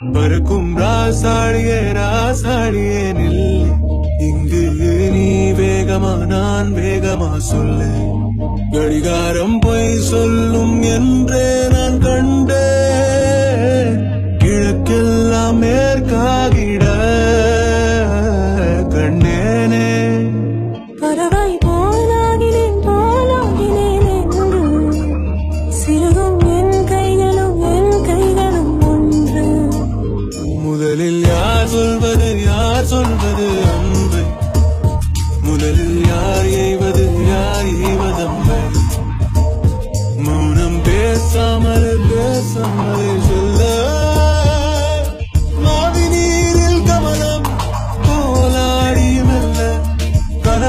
பறக்கும் ராசாடியே ராசாடியே நில் இங்கு நீ வேகமா நான் வேகமா சொல்லு கடிகாரம் போய் சொல்லும் என்றே நான் கண்டே கிழக்கெல்லாம் மேற்காகிட கண்ணேனே பறவை போல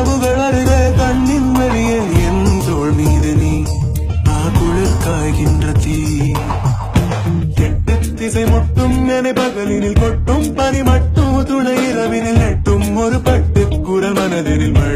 கனவுகள் அருகே கண்ணின் வெளியே என் தோல் மீது நீ. ஆகுளிர் காய்கின்ற தீ. எட்டு திசை மட்டும் நினை பகலினில் கொட்டும் பனி மட்டும் துணை இரவினில் நெட்டும் ஒரு பட்டு குரல் மனதினில் மடிவே